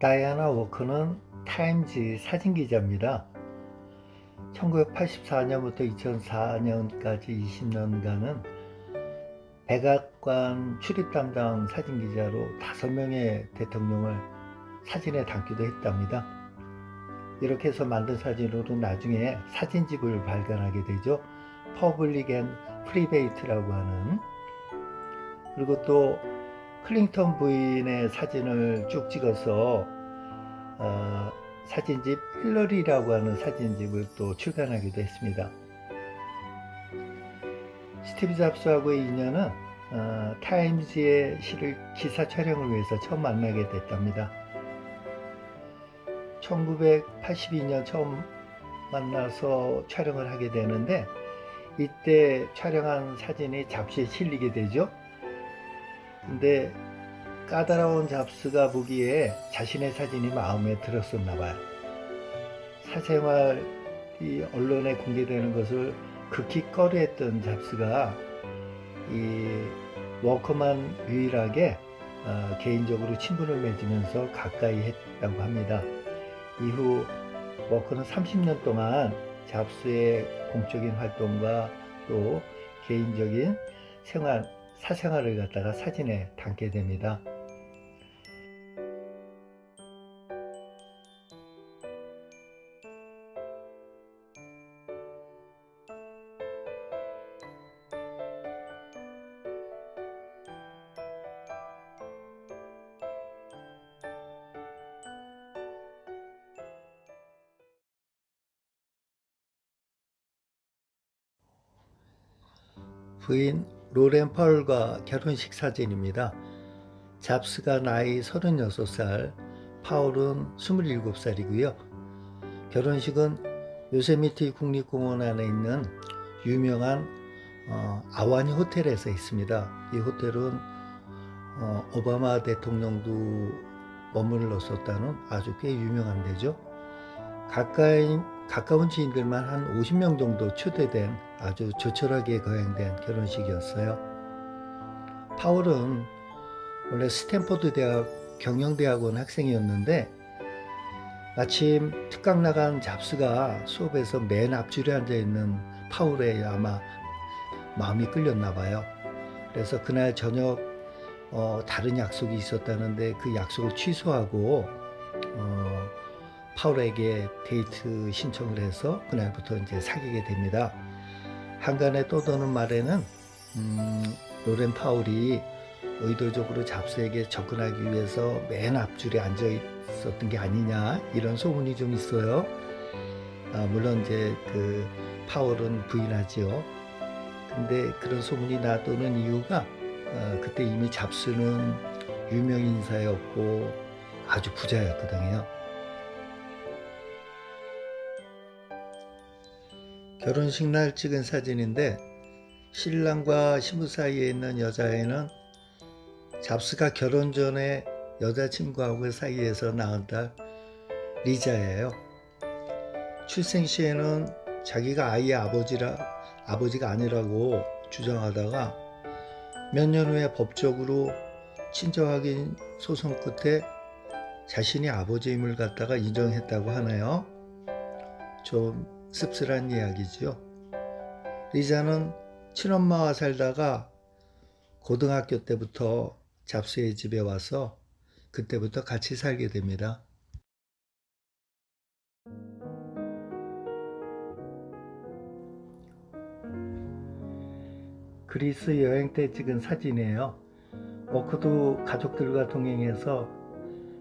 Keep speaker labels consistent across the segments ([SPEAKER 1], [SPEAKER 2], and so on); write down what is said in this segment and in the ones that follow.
[SPEAKER 1] 다이아나 워커는 타임지 사진 기자입니다. 1984년부터 2004년까지 20년간은 백악관 출입 담당 사진 기자로 5명의 대통령을 사진에 담기도 했답니다. 이렇게 해서 만든 사진으로 나중에 사진집을 발간하게 되죠. 퍼블릭 앤 프리베이트라고 하는 그리고 또 클링턴 부인의 사진을 쭉 찍어서 어, 사진집 힐러리라고 하는 사진집을 또 출간하기도 했습니다. 스티브 잡스하고의 인연은 어, 타임즈의 시를 기사 촬영을 위해서 처음 만나게 됐답니다. 1982년 처음 만나서 촬영을 하게 되는데 이때 촬영한 사진이 잡지에 실리게 되죠. 근데 까다로운 잡스가 보기에 자신의 사진이 마음에 들었었나 봐요. 사생활이 언론에 공개되는 것을 극히 꺼려했던 잡스가 이 워커만 유일하게 어, 개인적으로 친분을 맺으면서 가까이 했다고 합니다. 이후 워커는 30년 동안 잡스의 공적인 활동과 또 개인적인 생활, 사생활을 갖다가 사진에 담게 됩니다. 부인 로렌 펄과 결혼식 사진입니다. 잡스가 나이 36살, 파울은 27살이고요. 결혼식은 요세미티 국립공원 안에 있는 유명한 어, 아와니 호텔에서 있습니다. 이 호텔은 어, 오바마 대통령도 머물렀었다는 아주 꽤 유명한 데죠. 가까이 가까운 지인들만 한 50명 정도 초대된 아주 조촐하게 거행된 결혼식이었어요. 파울은 원래 스탠포드 대학 경영대학원 학생이었는데 마침 특강 나간 잡스가 수업에서 맨 앞줄에 앉아 있는 파울에 아마 마음이 끌렸나 봐요. 그래서 그날 저녁 어, 다른 약속이 있었다는데 그 약속을 취소하고 어, 파울에게 데이트 신청을 해서 그날부터 이제 사귀게 됩니다. 한간에 떠도는 말에는 음, 로렌 파울이 의도적으로 잡스에게 접근하기 위해서 맨 앞줄에 앉아 있었던 게 아니냐 이런 소문이 좀 있어요. 아, 물론 이제 그 파울은 부인하지요. 근데 그런 소문이 나도는 이유가 어, 그때 이미 잡스는 유명 인사였고 아주 부자였거든요. 결혼식 날 찍은 사진인데 신랑과 신부 사이에 있는 여자애는 잡스가 결혼 전에 여자친구하고 사이에서 낳은 딸 리자예요. 출생 시에는 자기가 아이의 아버지라 아버지가 아니라고 주장하다가 몇 년 후에 법적으로 친정 확인 소송 끝에 자신이 아버지임을 갖다가 인정했다고 하네요. 좀 씁쓸한 이야기지요. 리자는 친엄마와 살다가 고등학교 때부터 잡스의 집에 와서 그때부터 같이 살게 됩니다. 그리스 여행 때 찍은 사진이에요. 워크도 가족들과 동행해서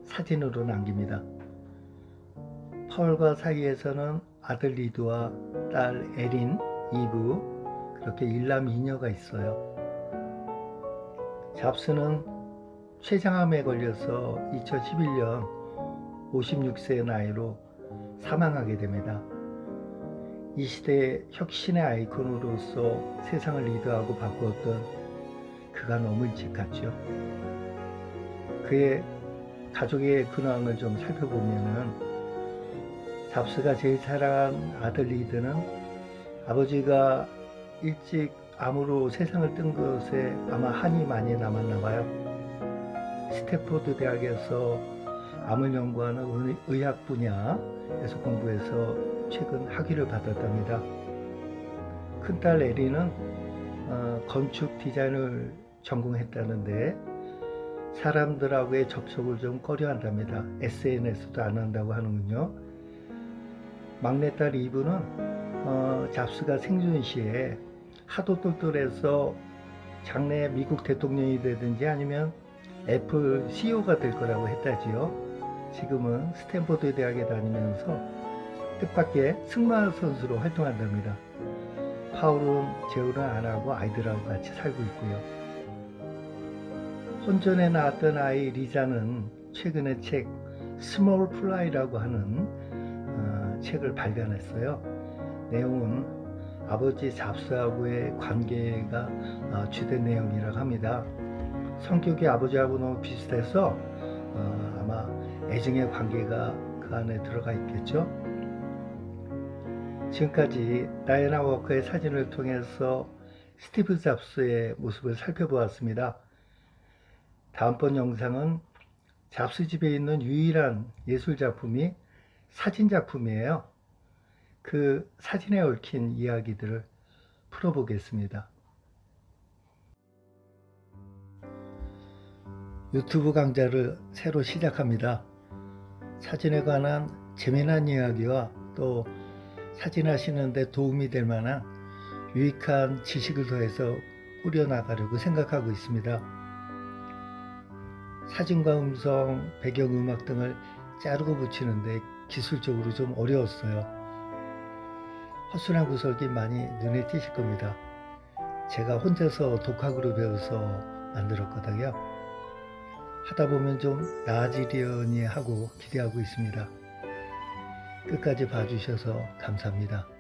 [SPEAKER 1] 사진으로 남깁니다. 펄과 사이에서는 아들 리드와 딸 에린, 이브 그렇게 일남 이녀가 있어요. 잡스는 췌장암에 걸려서 2011년 56세의 나이로 사망하게 됩니다. 이 시대의 혁신의 아이콘으로서 세상을 리드하고 바꾸었던 그가 너무 일찍 갔죠. 그의 가족의 근황을 좀 살펴보면은 잡스가 제일 사랑한 아들 리드는 아버지가 일찍 암으로 세상을 뜬 것에 아마 한이 많이 남았나 봐요. 스태포드 대학에서 암을 연구하는 의- 의학 분야에서 공부해서 최근 학위를 받았답니다. 큰딸 에리는 어, 건축 디자인을 전공했다는데 사람들하고의 접촉을 좀 꺼려 한답니다. SNS도 안 한다고 하는군요. 막내딸 이브는 어, 잡스가 생존 시에 하도 똘똘해서 장래 미국 대통령이 되든지 아니면 애플 CEO가 될 거라고 했다지요. 지금은 스탠포드 대학에 다니면서 뜻밖의 승마 선수로 활동한답니다. 파울은 재혼을 안 하고 아이들하고 같이 살고 있고요. 혼전에 낳았던 아이 리자는 최근에 책 스몰 플라이라고 하는 어, 책을 발간했어요. 내용은 아버지 잡스하고의 관계가 어, 주된 내용이라고 합니다. 성격이 아버지하고 너무 비슷해서 어, 아마 애증의 관계가 그 안에 들어가 있겠죠. 지금까지 다이애나 워커의 사진을 통해서 스티브 잡스의 모습을 살펴보았습니다. 다음번 영상은 잡스 집에 있는 유일한 예술 작품이 사진 작품이에요. 그 사진에 얽힌 이야기들을 풀어보겠습니다. 유튜브 강좌를 새로 시작합니다. 사진에 관한 재미난 이야기와 또 사진 하시는데 도움이 될 만한 유익한 지식을 더해서 꾸려나가려고 생각하고 있습니다. 사진과 음성, 배경음악 등을 자르고 붙이는데 기술적으로 좀 어려웠어요. 허술한 구석이 많이 눈에 띄실 겁니다. 제가 혼자서 독학으로 배워서 만들었거든요. 하다 보면 좀 나아지려니 하고 기대하고 있습니다. 끝까지 봐주셔서 감사합니다.